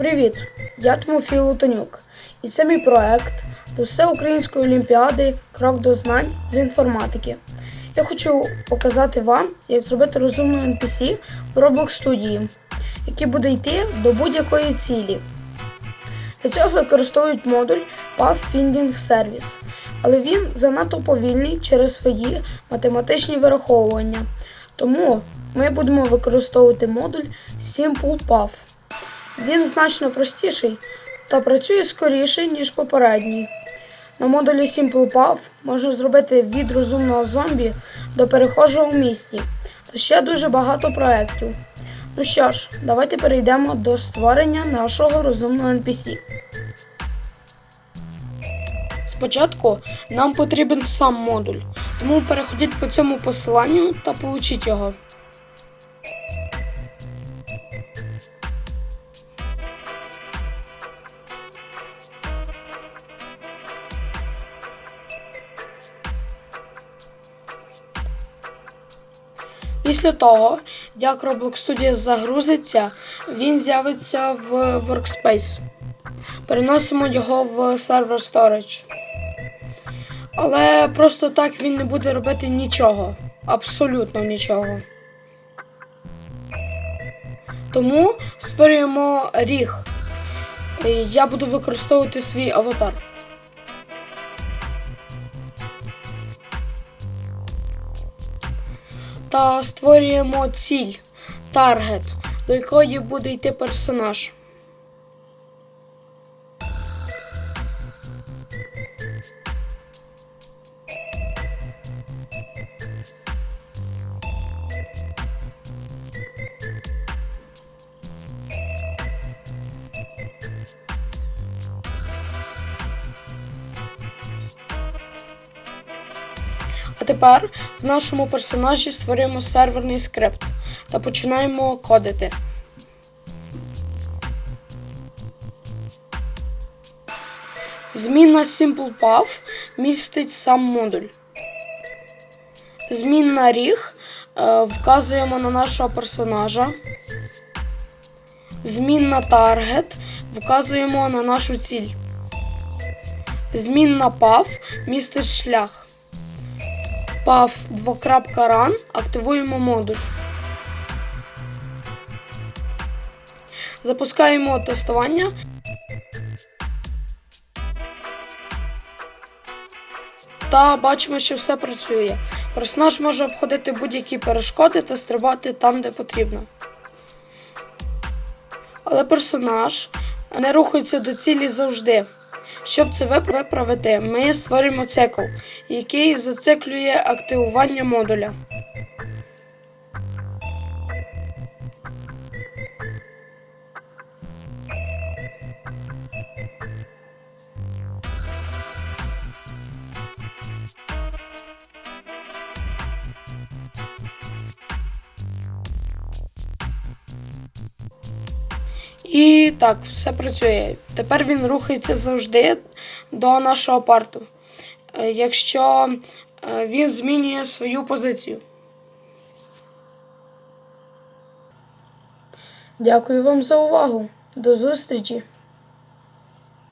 Привіт! Я Тимофій Лутанюк. І це мій проект до Всеукраїнської олімпіади Крок до знань з інформатики. Я хочу показати вам, як зробити розумну NPC в Roblox студії, який буде йти до будь-якої цілі. Для цього використовують модуль Pathfinding Service, але він занадто повільний через свої математичні вираховування. Тому ми будемо використовувати модуль SimplePath. Він значно простіший та працює скоріше, ніж попередній. На модулі SimplePath можна зробити від розумного зомбі до перехожого в місті та ще дуже багато проєктів. Ну що ж, давайте перейдемо до створення нашого розумного NPC. Спочатку нам потрібен сам модуль, тому переходіть по цьому посиланню та получіть його. Після того, як Roblox Studio загрузиться, він з'явиться в Workspace. Переносимо його в Server Storage. Але просто так він не буде робити нічого. Абсолютно нічого. Тому створюємо ріг. Я буду використовувати свій аватар. Та створюємо ціль, таргет, до якої буде йти персонаж. Тепер в нашому персонажі створюємо серверний скрипт та починаємо кодити. Змінна SimplePath містить сам модуль. Змінна ріг е, вказуємо на нашого персонажа. Змінна таргет вказуємо на нашу ціль. Змінна path містить шлях. Path двокрапка run активуємо модуль. Запускаємо тестування. Та бачимо, що все працює. Персонаж може обходити будь-які перешкоди та стрибати там, де потрібно. Але персонаж не рухається до цілі завжди. Щоб це вип- виправити, ми створюємо цикл, який зациклює активування модуля. І так, все працює. Тепер він рухається завжди до нашого парту. Е, Якщо е, він змінює свою позицію. Дякую вам за увагу. До зустрічі!